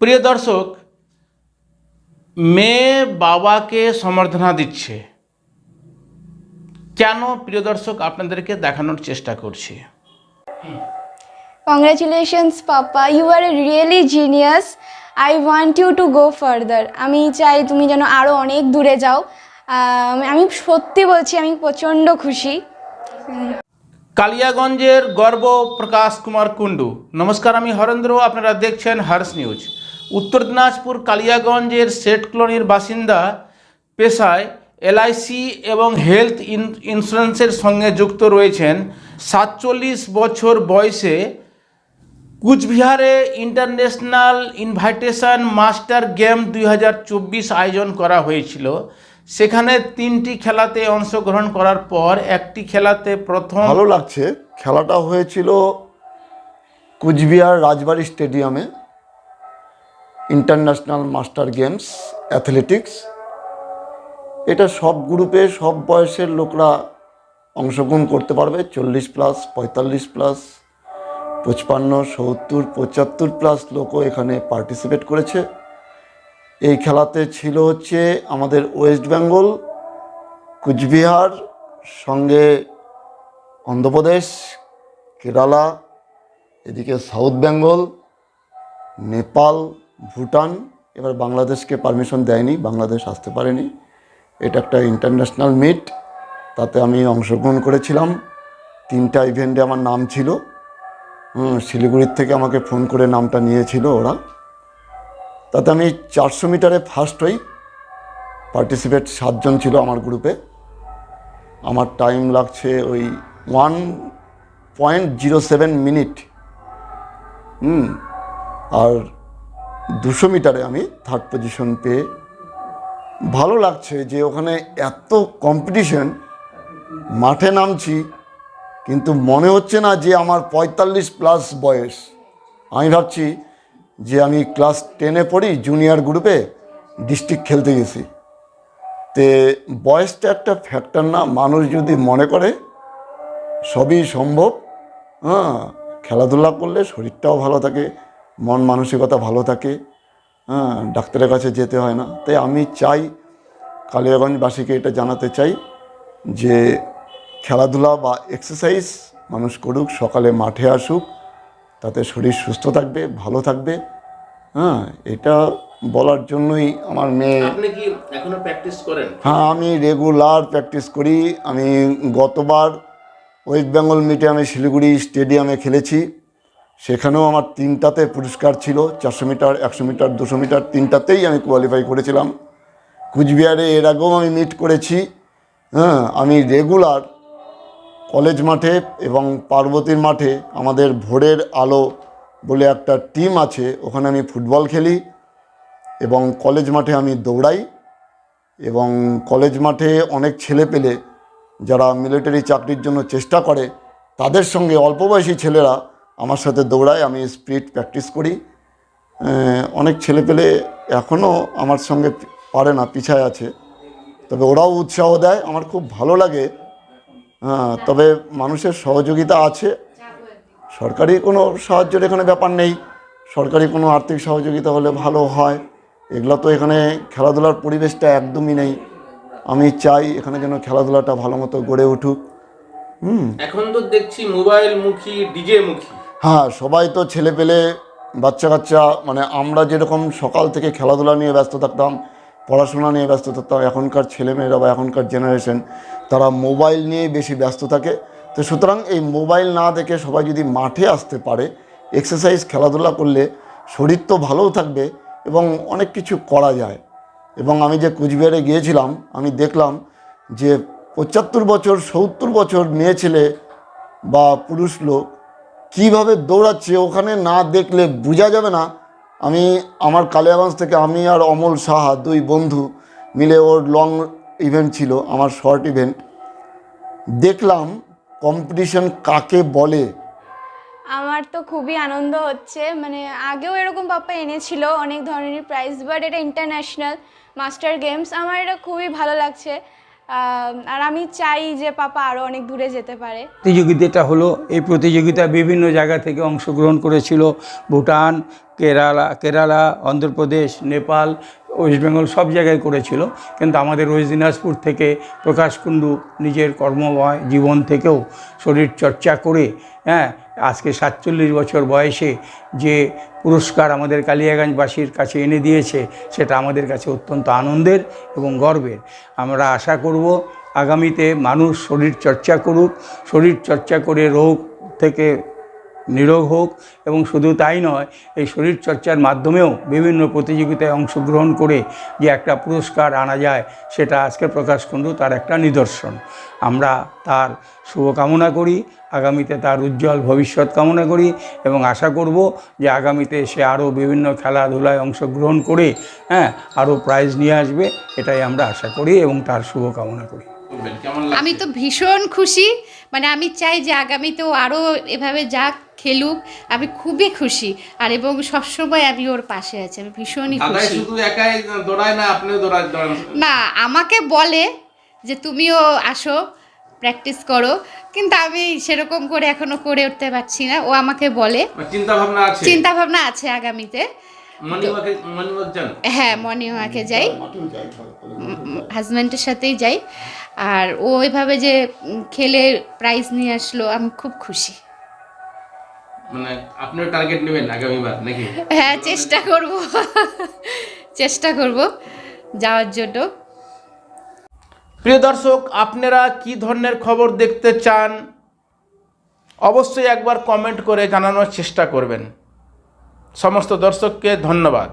প্রিয় দর্শক, মেয়ে বাবাকে সম্বর্ধনা দিচ্ছে। কেন প্রিয় দর্শক, আপনাদেরকে দেখানোর চেষ্টা করছি। Congratulations papa you are really genius I want you to go further আমি চাই তুমি যেন আরও অনেক দূরে যাও। আমি সত্যি বলছি, আমি প্রচণ্ড খুশি। কালিয়াগঞ্জের গর্ব প্রকাশ কুমার কুণ্ডু। নমস্কার, আমি হরেন্দ্র, আপনারা দেখছেন হার্স নিউজ। উত্তর দিনাজপুর কালিয়াগঞ্জের সেট কলোনির বাসিন্দা পেশায় এলআইসি এবং হেলথ ইন- ইন্স্যুরেন্সের সঙ্গে যুক্ত রয়েছেন। সাতচল্লিশ বছর বয়সে কুচবিহারে ইন্টারন্যাশনাল ইনভাইটেশন মাস্টার গেম দুই হাজার চব্বিশ আয়োজন করা হয়েছিল। সেখানে তিনটি খেলাতে অংশগ্রহণ করার পর একটি খেলাতে প্রথম ভালো লাগছে। খেলাটা হয়েছিল কুচবিহার রাজবাড়ি স্টেডিয়ামে। ইন্টারন্যাশনাল মাস্টার গেমস অ্যাথলেটিক্স এটা সব গ্রুপে, সব বয়সের লোকরা অংশগ্রহণ করতে পারবে। চল্লিশ প্লাস পঁয়তাল্লিশ প্লাস পঁচপান্ন, সত্তর, পঁচাত্তর প্লাস লোকও এখানে পার্টিসিপেট করেছে। এই খেলাতে ছিল হচ্ছে আমাদের ওয়েস্ট বেঙ্গল, কুচবিহার, সঙ্গে অন্ধ্রপ্রদেশ, কেরালা, এদিকে সাউথ বেঙ্গল, নেপাল, ভুটান। এবার বাংলাদেশকে পারমিশন দেয়নি, বাংলাদেশ আসতে পারেনি। এটা একটা ইন্টারন্যাশনাল মিট, তাতে আমি অংশগ্রহণ করেছিলাম। তিনটা ইভেন্টে আমার নাম ছিল। শিলিগুড়ির থেকে আমাকে ফোন করে নামটা নিয়েছিল ওরা। তাতে আমি চারশো মিটারে ফার্স্ট হই। পার্টিসিপেট সাতজন ছিল আমার গ্রুপে আমার টাইম লাগছে ওই one point zero seven minute হুম, আর দুশো মিটারে আমি থার্ড পজিশন পেয়ে। ভালো লাগছে যে ওখানে এত কম্পিটিশন মাঠে নামছি, কিন্তু মনে হচ্ছে না যে আমার পঁয়তাল্লিশ প্লাস বয়স। আমি ভাবছি যে আমি ক্লাস টেনে পড়ি জুনিয়র গ্রুপে ডিস্ট্রিক্ট খেলতে গেছি। তে বয়সটা একটা ফ্যাক্টর না, মানুষ যদি মনে করে, সবই সম্ভব হ্যাঁ খেলাধুলা করলে শরীরটাও ভালো থাকে, মন মানসিকতা ভালো থাকে হ্যাঁ ডাক্তারের কাছে যেতে হয় না। তাই আমি চাই, কালিয়াগঞ্জবাসীকে এটা জানাতে চাই যে খেলাধুলা বা এক্সারসাইজ মানুষ করুক, সকালে মাঠে আসুক তাতে শরীর সুস্থ থাকবে ভালো থাকবে। হ্যাঁ এটা বলার জন্যই আমার মেয়ে আপনি কি এখনও প্র্যাকটিস করেন? হ্যাঁ আমি রেগুলার প্র্যাকটিস করি। আমি গতবার ওয়েস্ট বেঙ্গল মিটে আমি শিলিগুড়ি স্টেডিয়ামে খেলেছি। সেখানেও আমার তিনটাতে পুরস্কার ছিল চারশো মিটার একশো মিটার দুশো মিটার তিনটাতেই আমি কোয়ালিফাই করেছিলাম। কুচবিহারে এর আগেও আমি মিট করেছি। হ্যাঁ আমি রেগুলার কলেজ মাঠে এবং পার্বতীর মাঠে আমাদের ভোরের আলো বলে একটা টিম আছে, ওখানে আমি ফুটবল খেলি এবং কলেজ মাঠে আমি দৌড়াই এবং কলেজ মাঠে অনেক ছেলে পেলে যারা মিলিটারি চাকরির জন্য চেষ্টা করে, তাদের সঙ্গে অল্প বয়সী ছেলেরা আমার সাথে দৌড়ায়, আমি স্পিড প্র্যাকটিস করি। অনেক ছেলে পেলে এখনও আমার সঙ্গে পারে না, পিছায় আছে। তবে ওরাও উৎসাহ দেয়, আমার খুব ভালো লাগে হ্যাঁ তবে মানুষের সহযোগিতা আছে। সরকারি কোনো সাহায্যের এখানে ব্যাপার নেই। সরকারি কোনো আর্থিক সহযোগিতা হলে ভালো হয়। এগুলো তো এখানে খেলাধুলার পরিবেশটা একদমই নেই। আমি চাই এখানে যেন খেলাধুলাটা ভালো মতো গড়ে উঠুক। হুম। এখন তো দেখছি মোবাইল মুখী ডিজে মুখী। হ্যাঁ সবাই তো ছেলে পেলে বাচ্চা কাচ্চা মানে আমরা যেরকম সকাল থেকে খেলাধুলা নিয়ে ব্যস্ত থাকতাম পড়াশোনা নিয়ে ব্যস্ত থাকতাম এখনকার ছেলেমেয়েরা বা এখনকার জেনারেশন তারা মোবাইল নিয়ে বেশি ব্যস্ত থাকে। তো সুতরাং এই মোবাইল না দেখে সবাই যদি মাঠে আসতে পারে এক্সারসাইজ খেলাধুলা করলে শরীর তো ভালোও থাকবে এবং অনেক কিছু করা যায়। এবং আমি যে কুচবিহারে গিয়েছিলাম, আমি দেখলাম যে পঁচাত্তর বছর, সত্তর বছর মেয়ে ছেলে বা পুরুষ লোক কীভাবে দৌড়াচ্ছে, ওখানে না দেখলে বোঝা যাবে না আমি আমার কালিয়াগঞ্জ থেকে আমি আর অমল সাহা দুই বন্ধু মিলে ওর লং ইভেন্ট ছিল, আমার শর্ট ইভেন্ট দেখলাম কম্পিটিশন কাকে বলে। আমার তো খুবই আনন্দ হচ্ছে মানে আগেও এরকম পাপা এনেছিল অনেক ধরনের প্রাইজ বাট এটা ইন্টারন্যাশনাল মাস্টার গেমস আমার এটা খুবই ভালো লাগছে। আর আমি চাই যে পাপা আরও অনেক দূরে যেতে পারে। প্রতিযোগিতাটা হলো, এই প্রতিযোগিতা বিভিন্ন জায়গা থেকে অংশগ্রহণ করেছিল। ভুটান, কেরালা কেরালা, অন্ধ্রপ্রদেশ, নেপাল ওয়েস্ট বেঙ্গল সব জায়গায় করেছিল, কিন্তু আমাদের ওয়েস্ট দিনাজপুর থেকে প্রকাশ কুণ্ডু নিজের কর্মময় জীবন থেকেও শরীর চর্চা করে হ্যাঁ আজকে সাতচল্লিশ বছর বয়সে যে পুরস্কার আমাদের কালিয়াগঞ্জবাসীর কাছে এনে দিয়েছে, সেটা আমাদের কাছে অত্যন্ত আনন্দের এবং গর্বের। আমরা আশা করব আগামীতে মানুষ শরীর চর্চা করুক, শরীর চর্চা করে রোগ থেকে নিরোগ হোক এবং শুধু তাই নয় এই শরীর চর্চার মাধ্যমেও বিভিন্ন প্রতিযোগিতায় অংশগ্রহণ করে যে একটা পুরস্কার আনা যায় সেটা আজকে প্রকাশ কুণ্ডু তার একটা নিদর্শন। আমরা তার শুভকামনা করি আগামীতে তার উজ্জ্বল ভবিষ্যৎ কামনা করি এবং আশা করব যে আগামীতে সে আরও বিভিন্ন খেলাধুলায় অংশগ্রহণ করে হ্যাঁ আরও প্রাইজ নিয়ে আসবে এটাই আমরা আশা করি এবং তার শুভকামনা করি। আমি তো ভীষণ খুশি। মানে আমি চাই যে আগামীতেও আরও এভাবে যাক খেলুক আমি খুবই খুশি। আর এবং সবসময় আমি ওর পাশে আছি আমি ভীষণই খুশি। শুধু একাই দৌড়ায় না আমাকে বলে যে তুমিও আসো প্র্যাকটিস করো। কিন্তু আমি সেরকম করে এখনও করে উঠতে পারছি না ও আমাকে বলে। চিন্তা ভাবনা আছে? চিন্তা ভাবনা আছে আগামীতে। হ্যাঁ মর্নিংওয়াকে যাই। হাজব্যান্ডের সাথেই যাই। আর ও এভাবে যে খেলে প্রাইজ নিয়ে আসলো আমি খুব খুশি। মানে আপনিও টার্গেট নেবেন আগামীবার নাকি? হ্যাঁ চেষ্টা করব। চেষ্টা করব যাওয়ার জন্য। প্রিয় দর্শক আপনারা কি ধরনের খবর দেখতে চান অবশ্যই একবার কমেন্ট করে জানানোর চেষ্টা করবেন। সমস্ত দর্শককে ধন্যবাদ।